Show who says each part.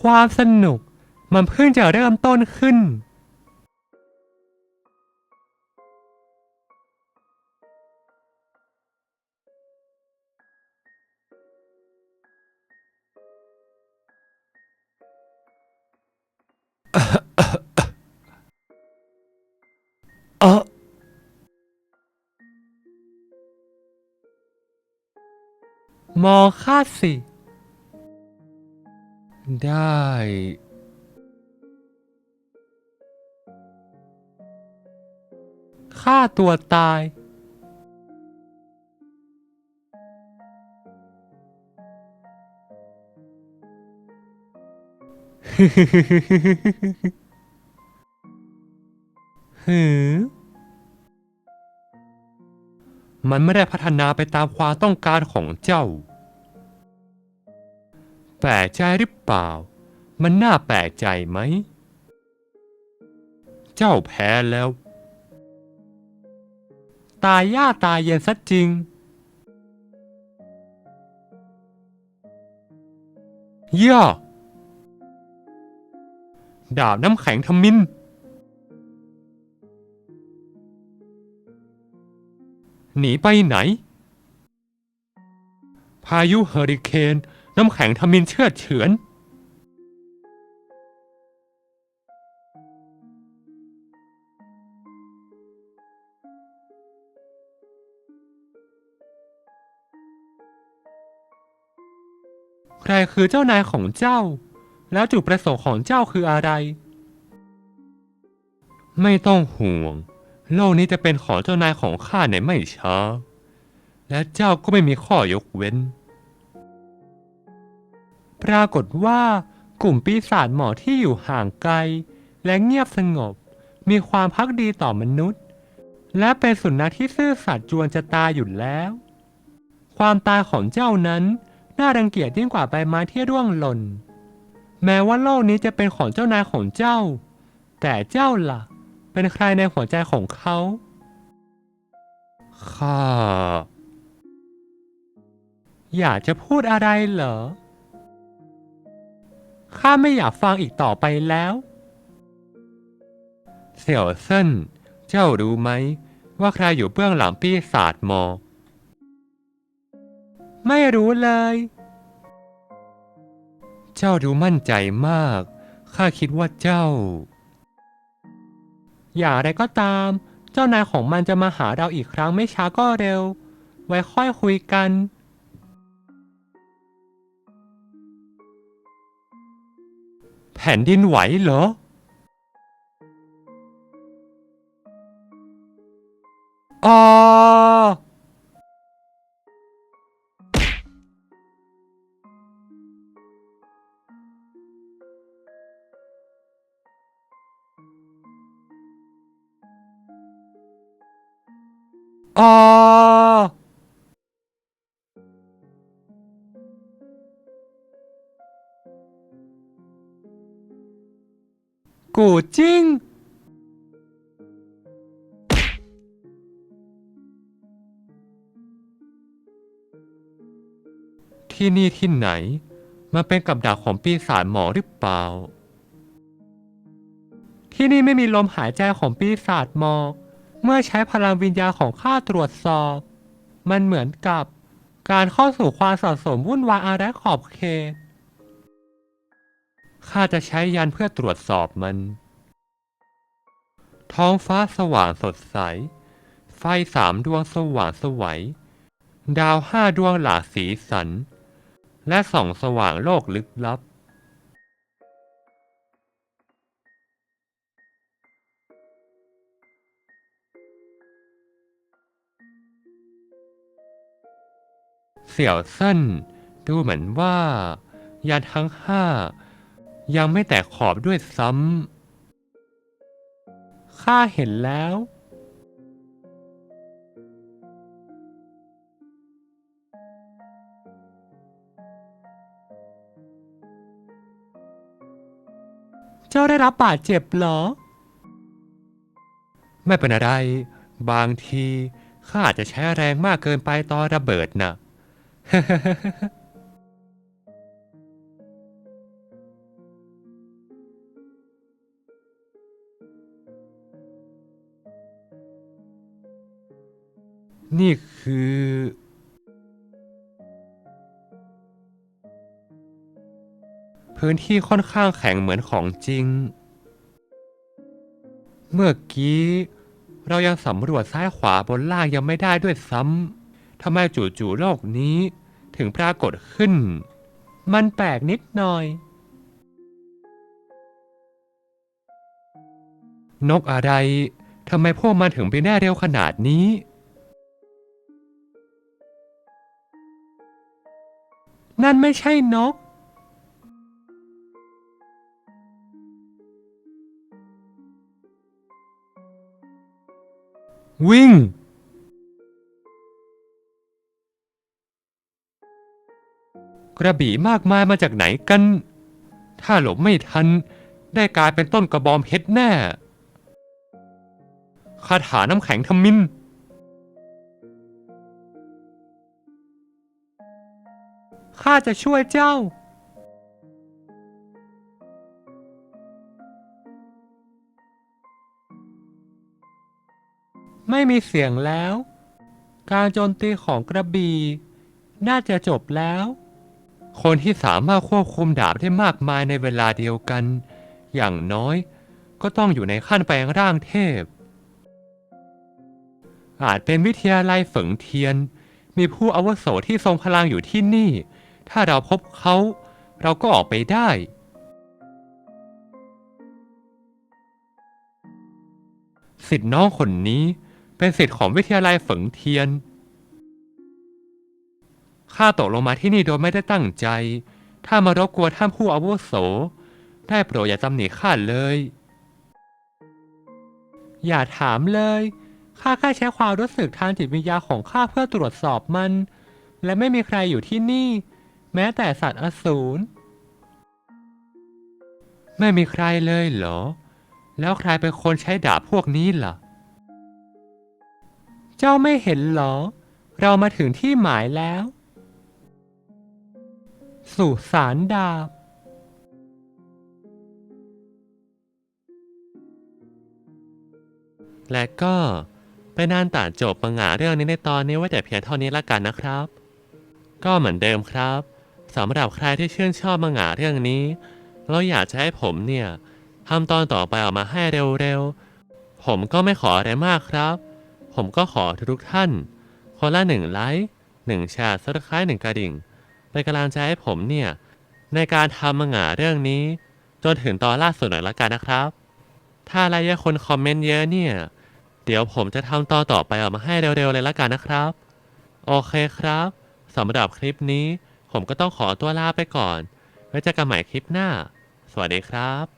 Speaker 1: ความสนุกมันเพิ่งจะเริ่มต้นขึ้น มองข้าสิ ได้ ฆ่าตัวตาย หือ มันไม่ได้พัฒนาไปตามความต้องการของเจ้า แปลกใจหรือเปล่า มันน่าแปลกใจไหม เจ้าแพ้แล้ว ตายย่าตายเย็นซะจริง เย่าดาบน้ำแข็งทมิน หนีไปไหน พายุเฮอริเคนน้ำแข็งทมินเชื่อเฉือน ใครคือเจ้านายของเจ้า แล้วจุดประสงค์ของเจ้าคืออะไร ไม่ต้องห่วง โลกนี้จะเป็นของเจ้านายของข้าในไม่ช้า และเจ้าก็ไม่มีข้อยกเว้น ปรากฏว่ากลุ่มปีศาจหมอที่อยู่ห่างไกล และเงียบสงบ มีความพักดีต่อมนุษย์ และเป็นสุนัขที่ซื่อสัตย์จวนจะตายอยู่แล้ว ความตายของเจ้านั้นน่ารังเกียจยิ่งกว่าใบไม้ที่ร่วงหล่น แม้ว่าโลกนี้จะเป็นของเจ้านายของเจ้า แต่เจ้าล่ะ เป็นใครในหัวใจของเขาข้าอยากจะพูดอะไรเหรอ ข้าไม่อยากฟังอีกต่อไปแล้ว เสี่ยวเซินเจ้ารู้ไหม ว่าใครอยู่เบื้องหลังปีศาจมอ ไม่รู้เลย เจ้าดูมั่นใจมาก ข้าคิดว่าเจ้า อย่างไรก็ตาม เจ้านายของมันจะมาหาเราอีกครั้งไม่ช้าก็เร็ว ไว้ค่อยคุยกัน แผ่นดินไหวเหรอ อ๋อ อ๋อกูจริง ที่นี่ที่ไหน มันเป็นกับดักของปีศาจหมอหรือเปล่า ที่นี่ไม่มีลมหายใจของปีศาจหมอก เมื่อใช้พลังวิญญาของข้าตรวจสอบ มันเหมือนกับการเข้าสู่ความสับสนวุ่นวายอะไรขอบเขตข้าจะใช้ยันเพื่อตรวจสอบมัน ท้องฟ้าสว่างสดใส ไฟสามดวงสว่างสวัย ดาวห้าดวงหลากสีสัน และส่องสว่างโลกลึกลับ สี่ยวเส้นดูเหมือนว่า ยานทั้งห้ายังไม่แตกขอบด้วยซ้ำ ข้าเห็นแล้ว เจ้าได้รับบาดเจ็บเหรอ ไม่เป็นอะไร บางทีข้าอาจจะใช้แรงมากเกินไปตอนระเบิดน่ะ นี่คือ พื้นที่ค่อนข้างแข็งเหมือนของจริง เมื่อกี้ เรายังสำรวจซ้ายขวาบนล่างยังไม่ได้ด้วยซ้ำ ทำไมจู่ๆโลกนี้ถึงปรากฏขึ้น มันแปลกนิดหน่อย นกอะไรทำไมพวกมันถึงบินได้เร็วขนาดนี้ นั่นไม่ใช่นก วิ่ง กระบี่มากมายมาจากไหนกัน ถ้าหลบไม่ทัน ได้กลายเป็นต้นกระบองเพชรแน่คาถาน้ำแข็งทมิน ข้าจะช่วยเจ้า ไม่มีเสียงแล้ว การโจมตีของกระบี่ น่าจะจบแล้ว คนที่สามารถควบคุมดาบได้มากมายในเวลาเดียวกัน อย่างน้อย ก็ต้องอยู่ในขั้นแปลงร่างเทพ อาจเป็นวิทยาลัยฝิงเทียน มีผู้อาวุโสที่ทรงพลังอยู่ที่นี่ ถ้าเราพบเขา เราก็ออกไปได้สิทธิ์น้องคนนี้เป็นสิทธิ์ของวิทยาลัยฝิงเทียน ข้าตกลงมาที่นี่โดยไม่ได้ตั้งใจ ถ้ามารบกวนท่านผู้อาวุโส ได้โปรดอย่าตำหนิข้าเลย อย่าถามเลย ข้าแค่ใช้ความรู้สึกทางจิตวิญญาณของข้าเพื่อตรวจสอบมัน และไม่มีใครอยู่ที่นี่ แม้แต่สัตว์อสูร ไม่มีใครเลยเหรอ แล้วใครเป็นคนใช้ดาบพวกนี้ล่ะ เจ้าไม่เห็นเหรอ เรามาถึงที่หมายแล้ว สุสานดาบ และก็เป็นอันตัดจบปัญหาเรื่องนี้ในตอนนี้ไว้แต่เพียงเท่านี้ละกันนะครับ ก็เหมือนเดิมครับสำหรับใครที่ชื่นชอบมังงะเรื่องนี้ แล้วอยากจะให้ผมเนี่ยทำตอนต่อไปออกมาให้เร็วๆ ผมก็ไม่ขออะไรมากครับ ผมก็ขอทุกท่าน คนละหนึ่งไลค์หนึ่งแชร์ซับสไครต์หนึ่งกระดิ่ง เป็นกำลังใจให้ผมเนี่ย ในการทำมังงะเรื่องนี้ จนถึงตอนล่าสุดหน่อยละกันนะครับ ถ้าอะไรเยอะคนคอมเมนต์เยอะเนี่ย เดี๋ยวผมจะทำตอนต่อไปออกมาให้เร็วๆเลยละกันนะครับ โอเคครับสำหรับคลิปนี้ ผมก็ต้องขอตัวลาไปก่อน ไว้เจอกันใหม่คลิปหน้า สวัสดีครับ